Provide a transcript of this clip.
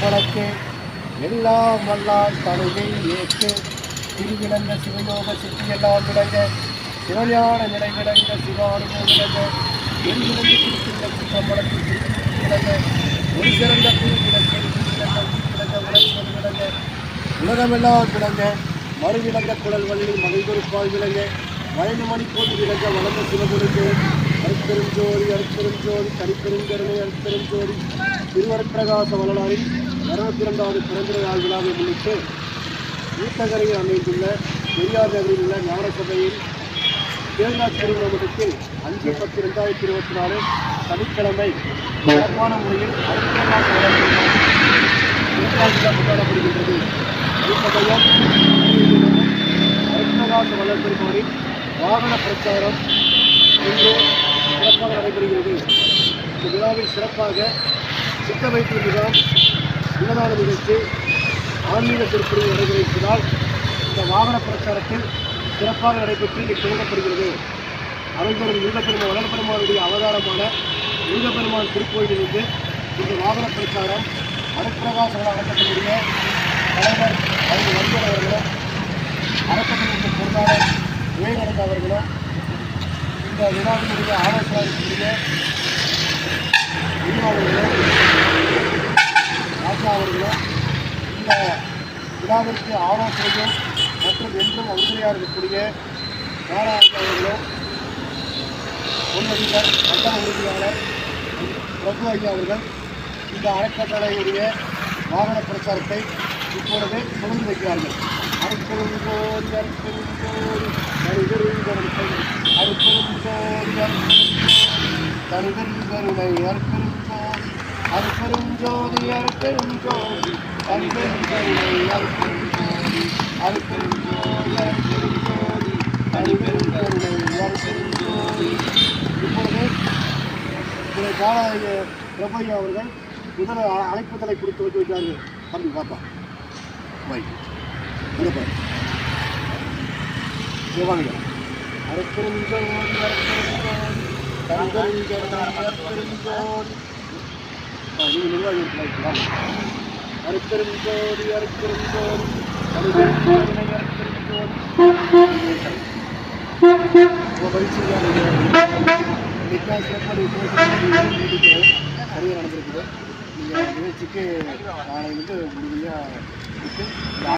சிற்றம்பலத்தே எல்லாம் வல்லால் தலைமை ஏற்று. திருவிழந்த சிவயோக சித்தி எல்லாம் விளங்க சிவஞான நிலை விளைந்த சிவானுபவம் விளைந்த எங்கிருந்து குறிப்பிட்ட சிற்றம்பலத்தில் திருப்பதி ஒரு சிறந்த பூவிளங்க விளங்க விளங்க விளங்க உலகமெல்லாம் விளங்க மறுவிளங்க குழல் வள்ளி மகைபொருப்பால் விளங்க வயது மணி போட்டு விளங்க வளர்ந்த சிவகுருக்கு அருப்பெருஞ்சோதி அருப்பெருஞ்சோதி தனிப்பெருங்கருணை அருப்பெருஞ்சோதி திருவரப்பிரகாச வள்ளலாரின் இருநூத்தி இரண்டாவது பிறந்த நாள் விழாவை முன்னிட்டு ஊத்தகரையில் அமைந்துள்ள பெரியார் நகரில் உள்ள ஞானசபையில் தேர்நாள் திருமணத்தில் அஞ்சு பத்து ரெண்டாயிரத்தி இருபத்தி நாலு சனிக்கிழமை சிறப்பான முறையில் கொண்டாடப்படுகின்றது. ஊத்தகையம் அற்புதராச வாகன பிரச்சாரம் இன்று சிறப்பாக நடைபெறுகிறது. இந்த விழாவில் சிறப்பாக சித்த வைத்திய முகாம் அன்னதான நிகழ்ச்சி ஆன்மீக திருப்பணி நடைபெறுவதால் இந்த வாகன பிரச்சாரத்தில் சிறப்பாக நடைபெற்று இன்று துவங்கப்படுகிறது. அருள்பெரும் முருகப்பெருமான் வளர்பெருமானுடைய அவதாரமான முருகப்பெருமான் திருக்கோயிலிருந்து இந்த வாகன பிரச்சாரம் அருட்பிரகாசமாக நடத்தக்கூடிய தலைவர் அவங்க வந்தவர்களும் அரசு பொருளாளர் விவேகானந்த அவர்களும் இந்த விழாவினுடைய ஆலோசனைக்குரிய அவர்களும் ராஜா அவர்களும் இந்த விழாவிற்கு ஆலோசனையும் மற்றும் என்றும் உறுதுணையாக இருக்கக்கூடிய நாராயண அவர்களும் பொன்னடிகள் மண்டல உறுதியாளர் பிரபு ஐயா அவர்கள் இந்த அறக்கட்டளையுடைய வாகன பிரச்சாரத்தை இப்பொழுது தொடர்ந்து வைக்கிறார்கள். அருப்பெருஞ்சோதி அருப்பெருஞ்சோதி தனிபெருங்கருணை அருப்பெருஞ்சோதி அருப்பெருஞ்சோதி தனிபெருங்கருணை அருப்பெருஞ்சோதி அருப்பெருஞ்சோதி தனிபெருங்கருணை அருப்பெருஞ்சோதி அருப்பெருஞ்சோதி தனிபெருங்கருணை அருப்பெருஞ்சோதி இப்பொழுது திரு கால பிரபையா அவர்கள் முதல் அழைப்புதலை கொடுத்து வச்சு வைக்கிறார்கள் தம்பி பாப்பா வை இங்க பாரு. இங்க வாங்க அருப்பெருஞ்சோதி அருப்பெருஞ்சோதி தனிபெருங்கருணை அருப்பெருஞ்சோதி ஆ, நீங்க நடந்திருக்குது நீங்கள் நிகழ்ச்சிக்கு நாளை வந்து முழுமையாக